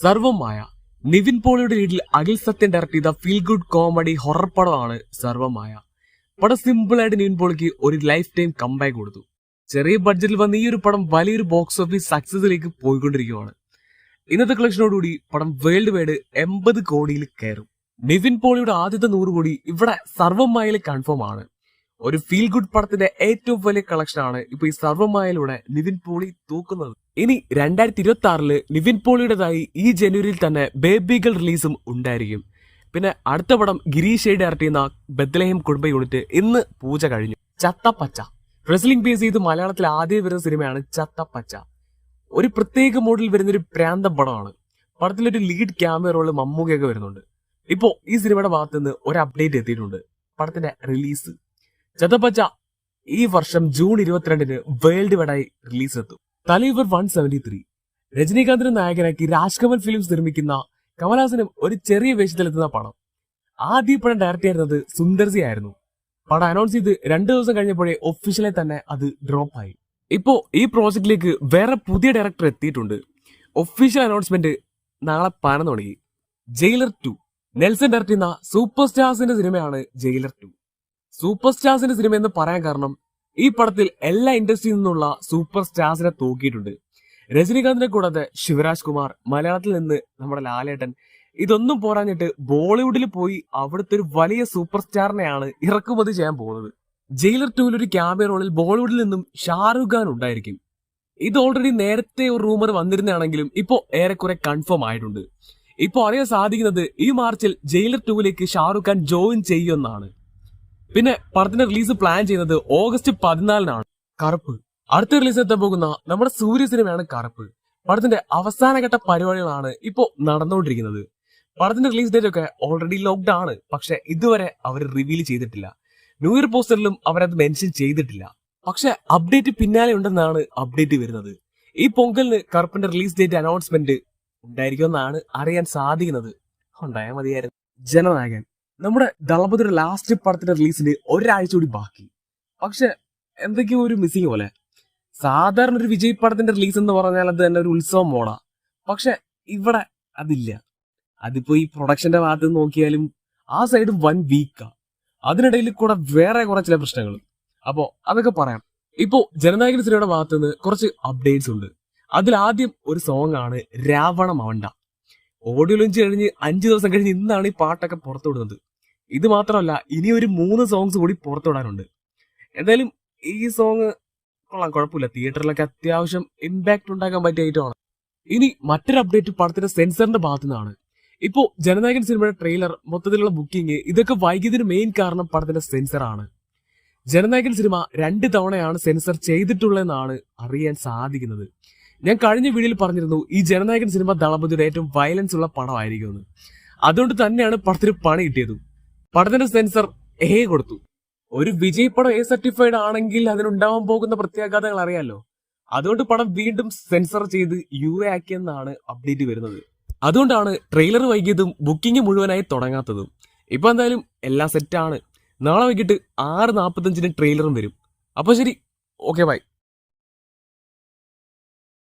സർവമായ നിവിൻ പോളിയുടെ ലീഡിൽ അഖിൽ സത്യൻ ഡയറക്ട് ചെയ്ത ഫീൽ ഗുഡ് കോമഡി ഹൊറർ പടമാണ് സർവമായ പടം സിമ്പിളായിട്ട് നിവിൻ പോളിക്ക് ഒരു ലൈഫ് ടൈം കമ്പാക്ക് കൊടുത്തു. ചെറിയ ബഡ്ജറ്റിൽ വന്ന ഈ ഒരു പടം വലിയൊരു ബോക്സ് ഓഫീസ് സക്സസിലേക്ക് പോയിക്കൊണ്ടിരിക്കുകയാണ് ഇന്നത്തെ കളക്ഷനോടുകൂടി പടം വേൾഡ് വൈഡ് എൺപത് കോടിയിൽ കയറും. നിവിൻ പോളിയുടെ ആദ്യത്തെ നൂറ് കോടി ഇവിടെ സർവമായയിൽ കൺഫേം ആണ്. ഒരു ഫീൽ ഗുഡ് പടത്തിന്റെ ഏറ്റവും വലിയ കളക്ഷനാണ് ഇപ്പൊ ഈ സർവമായയിലൂടെ നിവിൻ പോളി തൂക്കുന്നത്. ഇനി രണ്ടായിരത്തി ഇരുപത്തി ആറിൽ നിവിൻ പോളിയുടേതായി ഈ ജനുവരിയിൽ തന്നെ ബേബികൾ റിലീസും ഉണ്ടായിരിക്കും. പിന്നെ അടുത്ത പടം ഗിരീഷ് ഡയറക്ട് ചെയ്യുന്ന ബദ്ലഹം കുടുംബ യൂണിറ്റ് ഇന്ന് പൂജ കഴിഞ്ഞു. ചത്തപ്പച്ച. റെസ്ലിംഗ് ബേസ് ചെയ്ത് മലയാളത്തിലെ ആദ്യം വരുന്ന സിനിമയാണ് ചത്തപ്പച്ച. ഒരു പ്രത്യേക മോഡിൽ വരുന്ന ഒരു പ്രാന്തം പടമാണ്. പടത്തിലൊരു ലീഡ് ക്യാമറ റോൾ മമ്മൂക്കയൊക്കെ വരുന്നുണ്ട്. ഇപ്പോ ഈ സിനിമയുടെ ഭാഗത്ത് നിന്ന് ഒരു അപ്ഡേറ്റ് എത്തിയിട്ടുണ്ട് പടത്തിന്റെ റിലീസ്. ചതപ്പച്ച ഈ വർഷം ജൂൺ ഇരുപത്തിരണ്ടിന് വേൾഡ് വൈഡായി റിലീസ് എത്തും. തലൈവർ വൺ സെവന്റി ത്രീ രജനീകാന്തിന് നായകനാക്കി രാജ്കമൽ ഫിലിംസ് നിർമ്മിക്കുന്ന കമൽഹാസനും ഒരു ചെറിയ വേഷത്തിലെത്തുന്ന പടം. ആദ്യ പടം ഡയറക്റ്റ് ചെയ്യുന്നത് സുന്ദർസി ആയിരുന്നു പടം അനൗൺസ് ചെയ്ത് രണ്ടു ദിവസം കഴിഞ്ഞപ്പോഴേ ഒഫീഷ്യലായി തന്നെ അത് ഡ്രോപ്പ് ആയി. ഇപ്പോ ഈ പ്രോജക്റ്റിലേക്ക് വേറെ പുതിയ ഡയറക്ടർ എത്തിയിട്ടുണ്ട്. ഒഫീഷ്യൽ അനൗൺസ്മെന്റ് നാളെ പതിനൊന്ന് മണിക്ക് ജയിലർ ടു നെൽസൺ ഡയറക്ട് ചെയ്യുന്ന സൂപ്പർ സ്റ്റാർസിന്റെ സിനിമയാണ് ജയിലർ ടു സൂപ്പർ സ്റ്റാർസിന്റെ സിനിമ എന്ന് പറയാൻ കാരണം ഈ പടത്തിൽ എല്ലാ ഇൻഡസ്ട്രിയിൽ നിന്നുള്ള സൂപ്പർ സ്റ്റാർസിനെ തൂക്കിയിട്ടുണ്ട്. രജനീകാന്തിനെ കൂടാതെ ശിവരാജ് കുമാർ മലയാളത്തിൽ നിന്ന് നമ്മുടെ ലാലേട്ടൻ ഇതൊന്നും പോരാഞ്ഞിട്ട് ബോളിവുഡിൽ പോയി അവിടുത്തെ ഒരു വലിയ സൂപ്പർ സ്റ്റാറിനെയാണ് ഇറക്കുമതി ചെയ്യാൻ പോകുന്നത്. ജയിലർ ടൂവിൽ ഒരു ക്യാമറ റോളിൽ ബോളിവുഡിൽ നിന്നും ഷാറുഖ് ഖാൻ ഉണ്ടായിരിക്കും. ഇത് ഓൾറെഡി നേരത്തെ ഒരു റൂമർ വന്നിരുന്നതാണെങ്കിലും ഇപ്പോ ഏറെക്കുറെ കൺഫേം ആയിട്ടുണ്ട്. ഇപ്പോ അറിയാൻ സാധിക്കുന്നത് ഈ മാർച്ചിൽ ജയിലർ ടൂവിലേക്ക് ഷാറുഖ് ഖാൻ ജോയിൻ ചെയ്യുമെന്നാണ്. പിന്നെ പടത്തിന്റെ റിലീസ് പ്ലാൻ ചെയ്യുന്നത് ഓഗസ്റ്റ് പതിനാലിനാണ്. കറുപ്പ്. അടുത്ത റിലീസ് എത്താൻ പോകുന്ന നമ്മുടെ സൂര്യ സിനിമയാണ് കറുപ്പ്. പടത്തിന്റെ അവസാനഘട്ട പരിപാടികളാണ് ഇപ്പോ നടന്നുകൊണ്ടിരിക്കുന്നത്. പടത്തിന്റെ റിലീസ് ഡേറ്റ് ഒക്കെ ഓൾറെഡി ലോക്ക്ഡ് ആണ്. പക്ഷെ ഇതുവരെ അവർ റിവീൽ ചെയ്തിട്ടില്ല. ന്യൂ ഇയർ പോസ്റ്ററിലും അവരത് മെൻഷൻ ചെയ്തിട്ടില്ല. പക്ഷെ അപ്ഡേറ്റ് പിന്നാലെ ഉണ്ടെന്നാണ് അപ്ഡേറ്റ് വരുന്നത്. ഈ പൊങ്കലിന് കറുപ്പിന്റെ റിലീസ് ഡേറ്റ് അനൗൺസ്മെന്റ് ഉണ്ടായിരിക്കുമെന്നാണ് അറിയാൻ സാധിക്കുന്നത്. ഉണ്ടായാൽ മതിയായിരുന്നു. ജനനായകൻ. നമ്മുടെ ദളപതിയുടെ ലാസ്റ്റ് പടത്തിന്റെ റിലീസിന് ഒരാഴ്ച കൂടി ബാക്കി. പക്ഷെ എന്തൊക്കെയോ ഒരു മിസ്സിങ് പോലെ. സാധാരണ ഒരു വിജയ് പടത്തിന്റെ റിലീസ് എന്ന് പറഞ്ഞാൽ അത് തന്നെ ഒരു ഉത്സവം മോണ പക്ഷെ ഇവിടെ അതില്ല. അതിപ്പോ ഈ പ്രൊഡക്ഷന്റെ ഭാഗത്ത് നോക്കിയാലും ആ സൈഡ് വൻ വീക്കാ അതിനിടയിൽ കൂടെ വേറെ കുറെ ചില പ്രശ്നങ്ങൾ. അപ്പോ അതൊക്കെ പറയാം. ഇപ്പോ ജനനായകൻ സിനിമയുടെ ഭാഗത്ത് നിന്ന് കുറച്ച് അപ്ഡേറ്റ്സ് ഉണ്ട്. അതിൽ ആദ്യം ഒരു സോങ് ആണ് രാവണ മവണ്ട. ഓഡിയോ ലോഞ്ച് കഴിഞ്ഞ് അഞ്ചു ദിവസം കഴിഞ്ഞ് ഇന്നാണ് ഈ പാട്ടൊക്കെ പുറത്തുവിടുന്നത്. ഇത് മാത്രമല്ല ഇനി ഒരു മൂന്ന് സോങ്സ് കൂടി പുറത്തുവിടാനുണ്ട്. എന്തായാലും ഈ സോങ് കൊള്ളാം കുഴപ്പമില്ല. തിയേറ്ററിലൊക്കെ അത്യാവശ്യം ഇമ്പാക്ട് ഉണ്ടാക്കാൻ പറ്റിയ ഐറ്റമാണ് ഇനി മറ്റൊരു അപ്ഡേറ്റ് പടത്തിന്റെ സെൻസറിന്റെ ഭാഗത്തു നിന്നാണ് ഇപ്പോ ജനനായകൻ സിനിമയുടെ ട്രെയിലർ മൊത്തത്തിലുള്ള ബുക്കിംഗ് ഇതൊക്കെ വൈകിയതിന് മെയിൻ കാരണം പടത്തിന്റെ സെൻസർ ആണ്. ജനനായകൻ സിനിമ രണ്ട് തവണയാണ് സെൻസർ ചെയ്തിട്ടുള്ളതെന്നാണ് അറിയാൻ സാധിക്കുന്നത്. ഞാൻ കഴിഞ്ഞ വീഡിയോയിൽ പറഞ്ഞിരുന്നു ഈ ജനനായകൻ സിനിമ ദളപതിയുടെ ഏറ്റവും വയലൻസ് ഉള്ള പടമായിരിക്കുമെന്ന്. അതുകൊണ്ട് തന്നെയാണ് പടത്തിന് പണി കിട്ടിയത്. പടത്തിന്റെ സെൻസർ എ കൊടുത്തു. ഒരു വിജയ് പടം എ സർട്ടിഫൈഡ് ആണെങ്കിൽ അതിനുണ്ടാവാൻ പോകുന്ന പ്രത്യാഘാതങ്ങൾ അറിയാലോ? അതുകൊണ്ട് പടം വീണ്ടും സെൻസർ ചെയ്ത് യു എ ആക്കിയെന്നാണ് അപ്ഡേറ്റ് വരുന്നത്. അതുകൊണ്ടാണ് ട്രെയിലർ വൈകിയതും ബുക്കിംഗ് മുഴുവനായി തുടങ്ങാത്തതും. ഇപ്പൊ എന്തായാലും എല്ലാം സെറ്റാണ് നാളെ വൈകിട്ട് ആറ് നാൽപ്പത്തഞ്ചിന് ട്രെയിലറും വരും. അപ്പൊ ശരി. Okay bye